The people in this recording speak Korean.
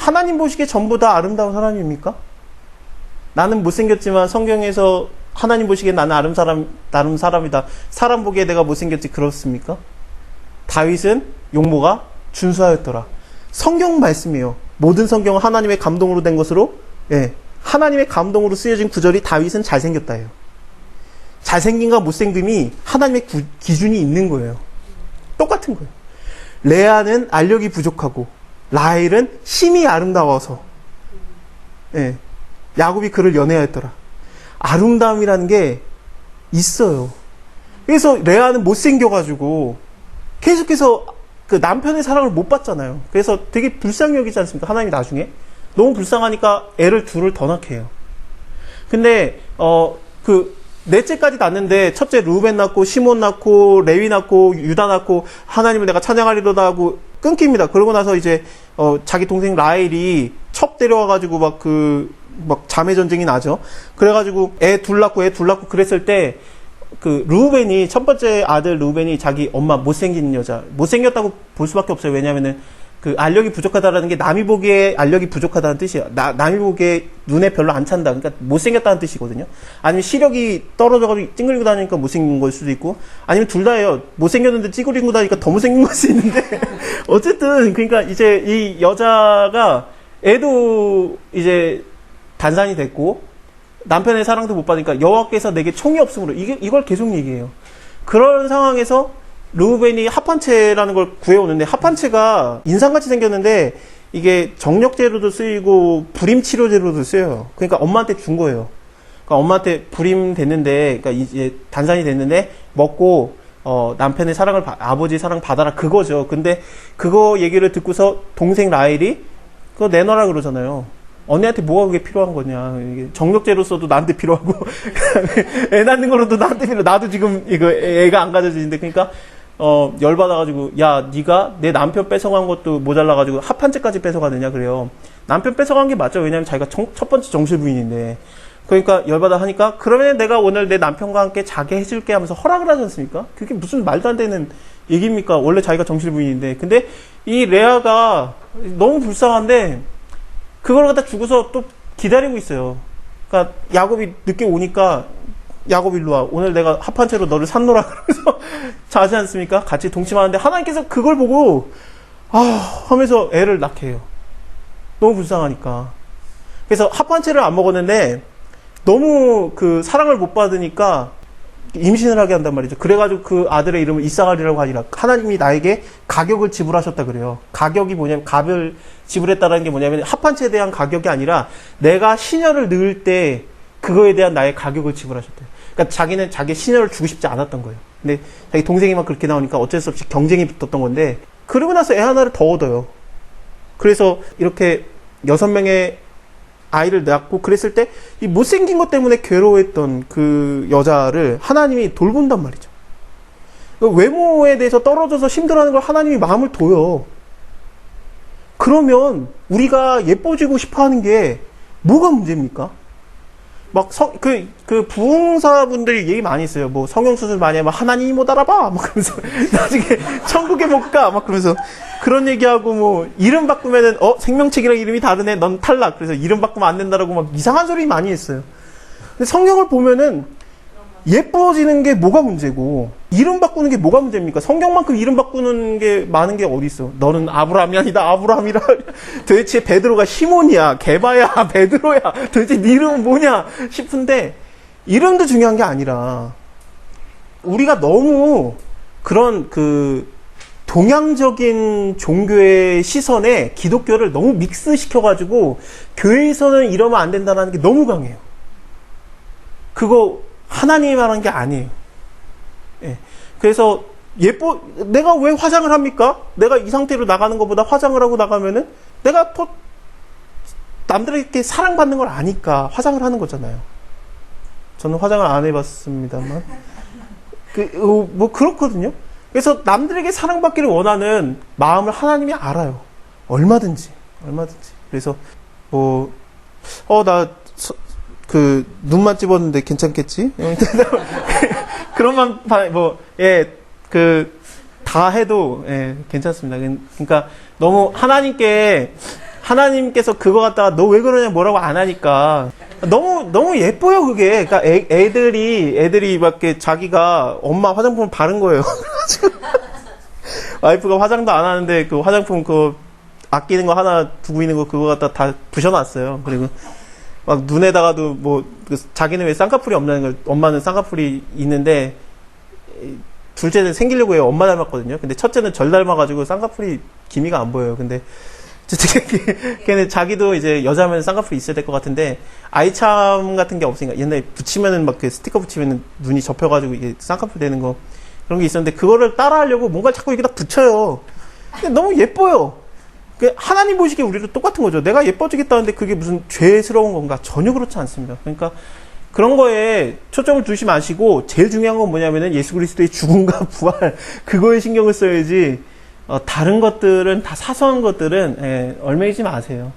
하나님 보시기에 전부 다 아름다운 사람입니까? 나는 못생겼지만 성경에서 하나님 보시기에 나는 아름 사람, 나름 사람이다. 사람 보기에 내가 못생겼지 그렇습니까? 다윗은 용모가 준수하였더라. 성경 말씀이에요. 모든 성경은 하나님의 감동으로 된 것으로, 예, 하나님의 감동으로 쓰여진 구절이 다윗은 잘생겼다예요. 잘생김과 못생김이 하나님의 구- 기준이 있는 거예요. 똑같은 거예요. 레아는 알력이 부족하고 라헬은 힘이 아름다워서 예, 야곱이 그를 연애하였더라. 아름다움이라는 게 있어요. 그래서 레아는 못생겨가지고 계속해서 그 남편의 사랑을 못 받잖아요. 그래서 되게 불쌍히 여기지 않습니까? 하나님이 나중에 너무 불쌍하니까 애를 둘을 더 낳게 해요. 근데 어 그 넷째까지 낳는데 첫째 루벤 낳고 시몬 낳고 레위 낳고 유다 낳고 하나님을 내가 찬양하리로다 하고 끊깁니다. 그러고 나서 이제 어 자기 동생 라헬이 첩 데려와 가지고 막 그 막 자매 전쟁이 나죠. 그래가지고 애 둘 낳고 애 둘 낳고 그랬을 때 그 루벤이 첫 번째 아들 루벤이 자기 엄마 못생긴 여자 못생겼다고 볼 수밖에 없어요. 왜냐면은 그 알력이 부족하다라는 게 남이 보기에 알력이 부족하다는 뜻이야. 나, 남이 보기에 눈에 별로 안 찬다. 그러니까 못생겼다는 뜻이거든요. 아니면 시력이 떨어져가지고 찡그리고 다니니까 못생긴 걸 수도 있고, 아니면 둘 다예요. 못생겼는데 찡그리고 다니니까 더 못생긴 걸 수 있는데, 어쨌든 그러니까 이제 이 여자가 애도 이제 단산이 됐고 남편의 사랑도 못 받으니까 여호와께서 내게 총이 없으므로 이게 이걸 계속 얘기해요. 그런 상황에서 루벤이 합판체라는 걸 구해오는데 합판체가 인상같이 생겼는데 이게 정력제로도 쓰이고 불임치료제로도 쓰여요. 그러니까 엄마한테 준 거예요. 그러니까 엄마한테 불임 됐는데, 그러니까 이제 단산이 됐는데 먹고 어, 남편의 사랑을 받- 아버지 사랑 받아라 그거죠. 근데 그거 얘기를 듣고서 동생 라헬이 그거 내놔라 그러잖아요. 언니한테 뭐가 그게 필요한 거냐. 이게 정력제로서도 나한테 필요하고, 애 낳는 거로도 나한테 필요. 나도 지금 이거 애- 애가 안 가져지는데, 그러니까 어 열받아가지고 야 네가 내 남편 뺏어간 것도 모자라가지고 합한채까지 뺏어가느냐 그래요. 남편 뺏어간 게 맞죠. 왜냐면 자기가 정- 첫 번째 정실 부인인데. 그러니까 열받아 하니까 그러면 내가 오늘 내 남편과 함께 자게 해줄게 하면서 허락을 하지 않습니까? 그게 무슨 말도 안 되는 얘기입니까? 원래 자기가 정실 부인인데. 근데 이 레아가 너무 불쌍한데 그걸 갖다 주고서 또 기다리고 있어요. 그러니까 야곱이 늦게 오니까 야곱 일로 와. 오늘 내가 합한 채로 너를 산노라 그러면서 자지 않습니까? 같이 동침하는데 하나님께서 그걸 보고 아 하면서 애를 낳게 해요. 너무 불쌍하니까. 그래서 합한 채를 안 먹었는데 너무 그 사랑을 못 받으니까 임신을 하게 한단 말이죠. 그래가지고 그 아들의 이름을 이사갈이라고 하니라. 하나님이 나에게 가격을 지불하셨다 그래요. 가격이 뭐냐면 값을 지불했다는 게 뭐냐면 합한체에 대한 가격이 아니라 내가 시녀를 넣을 때 그거에 대한 나의 가격을 지불하셨대요. 그러니까 자기는 자기 시녀를 주고 싶지 않았던 거예요. 근데 자기 동생이 막 그렇게 나오니까 어쩔 수 없이 경쟁이 붙었던 건데 그러고 나서 애 하나를 더 얻어요. 그래서 이렇게 여섯 명의 아이를 낳고 그랬을 때 이 못생긴 것 때문에 괴로워했던 그 여자를 하나님이 돌본단 말이죠. 그 외모에 대해서 떨어져서 힘들어하는 걸 하나님이 마음을 둬요. 그러면 우리가 예뻐지고 싶어 하는 게 뭐가 문제입니까? 막, 성, 그, 그, 부흥사분들이 얘기 많이 했어요. 뭐, 성형 수술 많이 하면 하나님이 못 알아봐! 막 그러면서, 나중에 천국에 못 가! 막 그러면서, 그런 얘기하고 뭐, 이름 바꾸면은, 어, 생명책이랑 이름이 다르네? 넌 탈락! 그래서 이름 바꾸면 안 된다라고 막 이상한 소리 많이 했어요. 근데 성경을 보면은, 예뻐지는 게 뭐가 문제고, 이름 바꾸는 게 뭐가 문제입니까? 성경만큼 이름 바꾸는 게 많은 게 어디 있어? 너는 아브라함이 아니다, 아브라함이라. 도대체 베드로가 시몬이야, 게바야, 베드로야. 도대체 네 이름은 뭐냐? 싶은데, 이름도 중요한 게 아니라, 우리가 너무 그런 그, 동양적인 종교의 시선에 기독교를 너무 믹스시켜가지고, 교회에서는 이러면 안 된다는 게 너무 강해요. 그거 하나님이 말한 게 아니에요. 예. 그래서 예뻐 내가 왜 화장을 합니까? 내가 이 상태로 나가는 것보다 화장을 하고 나가면은 내가 더 남들에게 사랑받는 걸 아니까 화장을 하는 거잖아요. 저는 화장을 안 해봤습니다만 그, 어, 뭐 그렇거든요. 그래서 남들에게 사랑받기를 원하는 마음을 하나님이 알아요. 얼마든지 얼마든지. 그래서 뭐 어 나 그 눈만 찝었는데 괜찮겠지? 그런 만 뭐예그 다 해도 예 괜찮습니다. 그러니까 너무 하나님께 하나님께서 그거 갖다가 너 왜 그러냐 뭐라고 안 하니까 너무 너무 예뻐요 그게. 그러니까 애, 애들이 애들이 막 이렇게 자기가 엄마 화장품을 바른 거예요. 와이프가 화장도 안 하는데 그 화장품 그 아끼는 거 하나 두고 있는 거 그거 갖다 다 부셔놨어요. 그리고 막 눈에다가도 뭐그 자기는 왜 쌍꺼풀이 없냐는 걸 엄마는 쌍꺼풀이 있는데 이 둘째는 생기려고 해요. 엄마 닮았거든요. 근데 첫째는 절 닮아가지고 쌍꺼풀이 기미가 안 보여요. 근데 걔는 자기도 이제 여자면 쌍꺼풀이 있어야 될 것 같은데 아이참 같은 게 없으니까 옛날에 붙이면은 막 그 스티커 붙이면은 눈이 접혀가지고 이게 쌍꺼풀 되는 거 그런 게 있었는데 그거를 따라하려고 뭔가 자꾸 여기다 붙여요. 근데 너무 예뻐요. 그 하나님 보시기에 우리도 똑같은 거죠. 내가 예뻐지겠다는데 그게 무슨 죄스러운 건가? 전혀 그렇지 않습니다. 그러니까 그런 거에 초점을 두지 마시고 제일 중요한 건 뭐냐면은 예수 그리스도의 죽음과 부활 그거에 신경을 써야지 어, 다른 것들은 다 사소한 것들은 예, 얼매이지 마세요.